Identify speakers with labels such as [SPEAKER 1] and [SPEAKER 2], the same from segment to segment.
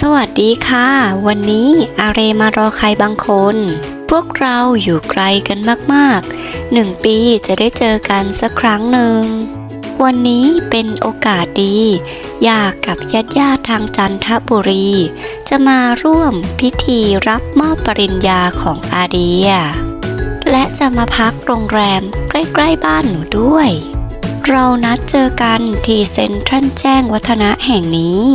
[SPEAKER 1] สวัสดีค่ะ วันนี้อาเรมารอใครบางคน พวกเราอยู่ไกลกันมากๆหนึ่งปีจะได้เจอกันสักครั้งหนึ่ง วันนี้เป็นโอกาสดีอยากกับญาติญาติทางจันทบุรี จะมาร่วมพิธีรับมอบปริญญาของอาเดีย และจะมาพักโรงแรมใกล้ๆบ้านหนูด้วย เรานัดเจอกันที่เซ็นทรัลแจ้งวัฒนะแห่งนี้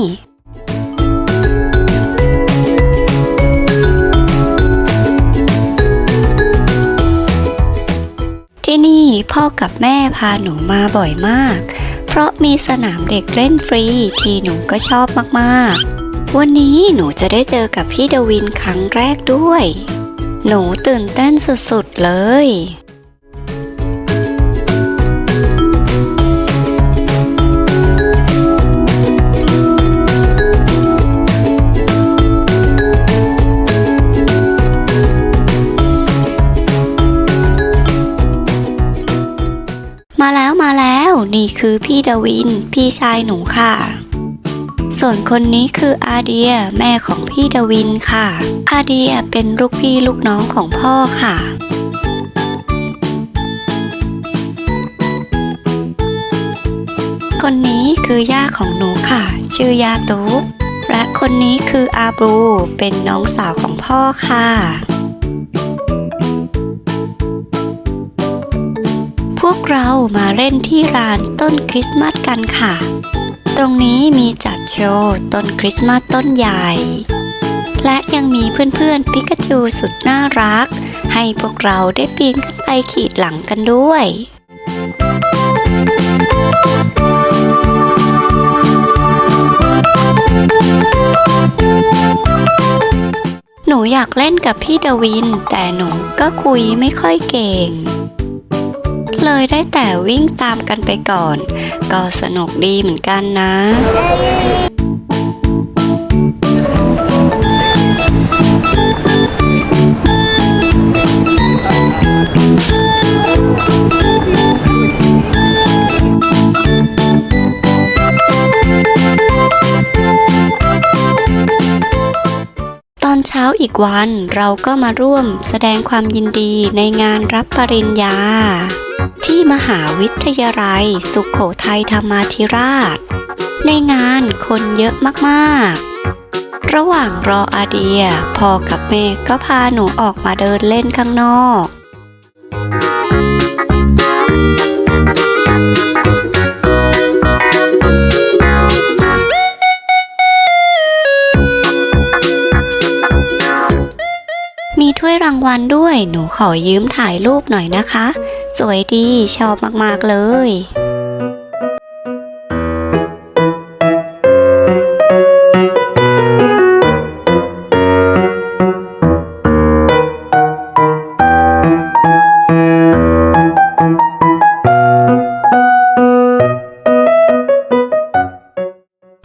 [SPEAKER 1] พ่อกับแม่พาหนูมาบ่อยมาก เพราะมีสนามเด็กเล่นฟรีที่หนูก็ชอบมากๆ วันนี้หนูจะได้เจอกับพี่ดวินครั้งแรกด้วย หนูตื่นเต้นสุดๆเลย นี่คือพี่ดวิน พี่ชายหนูค่ะ ส่วนคนนี้คืออาเดียแม่ของพี่ดวินค่ะ อาเดียเป็นลูกพี่ลูกน้องของพ่อค่ะคนนี้คือย่าของหนูค่ะ ชื่อยาตุ๊กและคนนี้คืออาบรูเป็นน้องสาวของพ่อค่ะ วกเรามาเล่นที่ร้านต้นคริสต์มาสกันค่ะ ตรงนี้มีจัดโชว์ต้นคริสต์มาสต้นใหญ่ และยังมีเพื่อนๆปิกาจูสุดน่ารัก ให้พวกเราได้ปีนขึ้นไปขีดหลังกันด้วยหนูอยากเล่นกับพี่ดวิน แต่หนูก็คุยไม่ค่อยเก่ง เลยได้แต่วิ่งตามกันไปก่อน ก็สนุกดีเหมือนกันนะตอนเช้าอีกวันเราก็มาร่วมแสดงความยินดีในงานรับปริญญา ที่มหาวิทยาลัย สุขโขทัยธรรมาธิราช ในงานคนเยอะมากๆ ระหว่างรออาเดียพ่อกับแม่ก็พาหนูออกมาเดินเล่นข้างนอกมีถ้วยรางวัลด้วย หนูขอยืมถ่ายรูปหน่อยนะคะ สวยดีชอบมาก ๆ เลย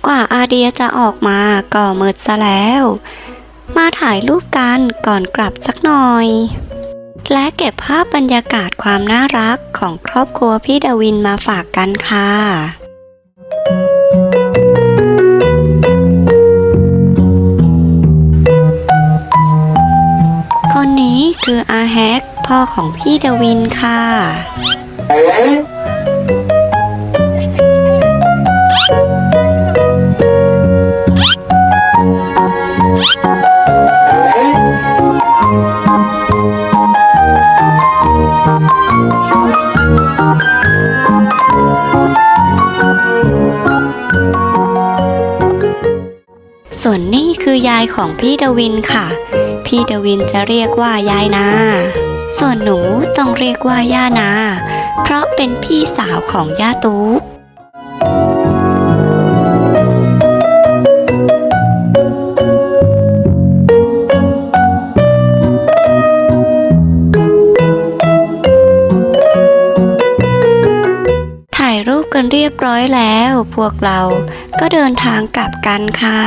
[SPEAKER 1] กว่าอาเดียจะออกมาก็มืดซะแล้ว มาถ่ายรูปกันก่อนกลับสักหน่อย และเก็บภาพบรรยากาศความน่ารักของครอบครัวพี่ดวินมาฝากกันค่ะคนนี้คืออาแฮกพ่อของพี่ดวินค่ะ ส่วนนี่คือยายของพี่ดวินค่ะ พี่ดวินจะเรียกว่ายายนา ส่วนหนูต้องเรียกว่าย่านา เพราะเป็นพี่สาวของย่าตุ๊ก รูปกันเรียบร้อยแล้ว พวกเราก็เดินทางกลับกันค่ะ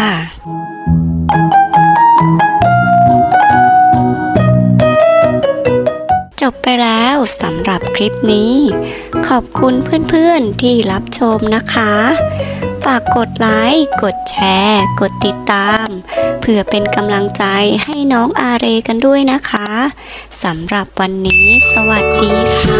[SPEAKER 1] จบไปแล้วสำหรับคลิปนี้ ขอบคุณเพื่อนๆที่รับชมนะคะ ฝากกดไลค์ กดแชร์ กดติดตาม เพื่อเป็นกำลังใจให้น้องอาเรกันด้วยนะคะสำหรับวันนี้ สวัสดีค่ะ